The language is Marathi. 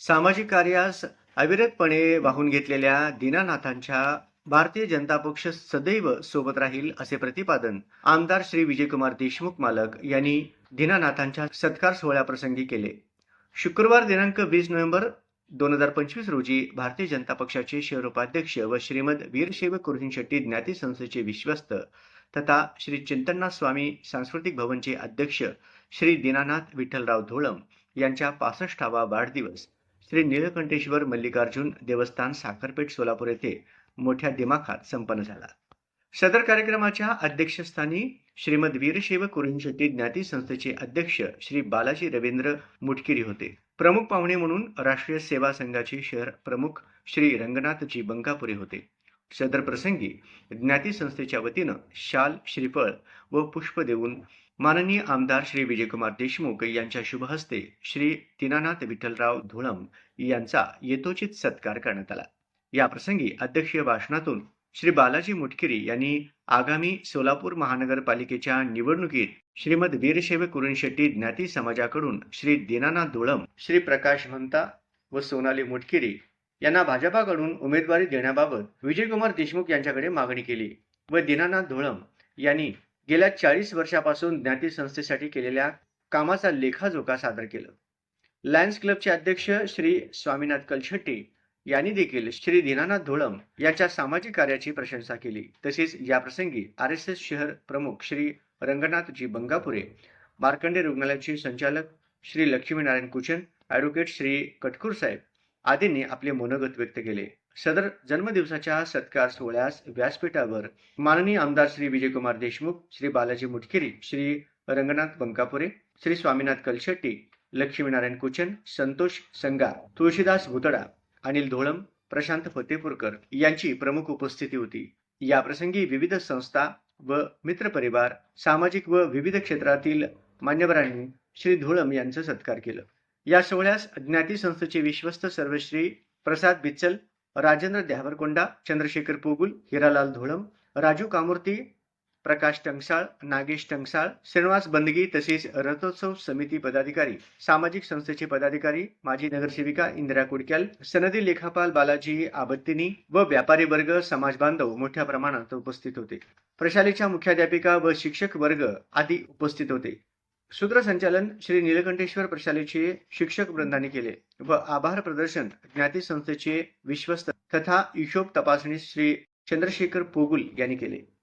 सामाजिक कार्यास अविरतपणे वाहून घेतलेल्या दीनानाथांच्या भारतीय जनता पक्ष सदैव सोबत राहील असे प्रतिपादन आमदार श्री विजयकुमार देशमुख मालक यांनी दीनानाथांच्या सत्कार सोहळ्याप्रसंगी केले. शुक्रवार दिनांक वीस नोव्हेंबर दोन हजार पंचवीस रोजी भारतीय जनता पक्षाचे शहर उपाध्यक्ष व श्रीमद वीरशैव कुरुहिन शेट्टी ज्ञाती संस्थेचे विश्वस्त तथा श्री चिंतननाथ स्वामी सांस्कृतिक भवनचे अध्यक्ष श्री दीनानाथ विठ्ठलराव धोळम यांच्या पासष्टावा वाढदिवस श्री नीलकंठेश्वर मल्लिकार्जुन देवस्थान साखरपेठ सोलापूर येथे मोठ्या दिमाखात संपन्न झाला. सदर कार्यक्रमाच्या अध्यक्षस्थानी श्रीमद वीरशैव कुरुंशती ज्ञाती संस्थेचे अध्यक्ष श्री बालाजी रवींद्र मुटकिरी होते. प्रमुख पाहुणे म्हणून राष्ट्रीय सेवा संघाचे शहर प्रमुख श्री रंगनाथजी बंकापुरे होते. सदर प्रसंगी ज्ञाती संस्थेच्या वतीनं शाल श्रीफळ व पुष्प देऊन माननीय आमदार श्री विजयकुमार देशमुख यांच्या शुभ हस्ते श्री दीनानाथ विठ्ठलराव धुळम यांचा यथोचित सत्कार करण्यात आला. या प्रसंगी अध्यक्षीय भाषणातून श्री बालाजी मुटकिरी यांनी आगामी सोलापूर महानगरपालिकेच्या निवडणुकीत श्रीमद वीरशैव कुरुण शेट्टी ज्ञाती समाजाकडून श्री दीनानाथ धुळम श्री प्रकाश म्हणता व सोनाली मुटकिरी यांना भाजपाकडून उमेदवारी देण्याबाबत विजयकुमार देशमुख यांच्याकडे मागणी केली व दीनानाथ धुळम यांनी गेल्या चाळीस वर्षापासून ज्ञाती संस्थेसाठी केलेल्या कामाचा लेखाजोखा सादर केलं. लायन्स क्लबचे अध्यक्ष श्री स्वामीनाथ कलशेट्टी यांनी देखील श्री दीनानाथ धोळम यांच्या सामाजिक कार्याची प्रशंसा केली. तसेच याप्रसंगी आर एस एस शहर प्रमुख श्री रंगनाथजी बंगापुरे मार्कंडे रुग्णालयाचे संचालक श्री लक्ष्मीनारायण कुचन ॲडव्होकेट श्री कटकूर साहेब आदींनी आपले मनोगत व्यक्त केले. सदर जन्मदिवसाच्या सत्कार सोहळ्यास व्यासपीठावर माननीय आमदार श्री विजयकुमार देशमुख श्री बालाजी मुटकिरी श्री रंगनाथ बंकापुरे श्री स्वामीनाथ कलशेट्टी लक्ष्मीनारायण कुचन संतोष संगार तुळशीदास भुतडा अनिल धोळम प्रशांत फतेपूरकर यांची प्रमुख उपस्थिती होती. या प्रसंगी विविध संस्था व मित्रपरिवार सामाजिक व विविध क्षेत्रातील मान्यवरांनी श्री धोळम यांचा सत्कार केलं. या सोहळ्यास ज्ञाती संस्थेचे विश्वस्त सर्वश्री प्रसाद बिच्चल राजेंद्र द्यावरकोंडा चंद्रशेखर पोगुल हिरालाल धोळम राजू कामूर्ती प्रकाश टंगसाळ नागेश टंगसाळ श्रीनिवास बंदगी तसेच रथोत्सव समिती पदाधिकारी सामाजिक संस्थेचे पदाधिकारी माजी नगरसेविका इंदिरा कुडक्याल सनदी लेखापाल बालाजी आबत्तिनी व व्यापारी वर्ग समाज बांधव मोठ्या प्रमाणात उपस्थित होते. प्रशालेच्या मुख्याध्यापिका व शिक्षक वर्ग आदी उपस्थित होते. सूत्रसंचालन श्री नीलकंठेश्वर प्रशालेचे शिक्षक वृंदाने केले व आभार प्रदर्शन ज्ञाती संस्थेचे विश्वस्त तथा हिशोब तपासणी श्री चंद्रशेखर पोगुल यांनी केले.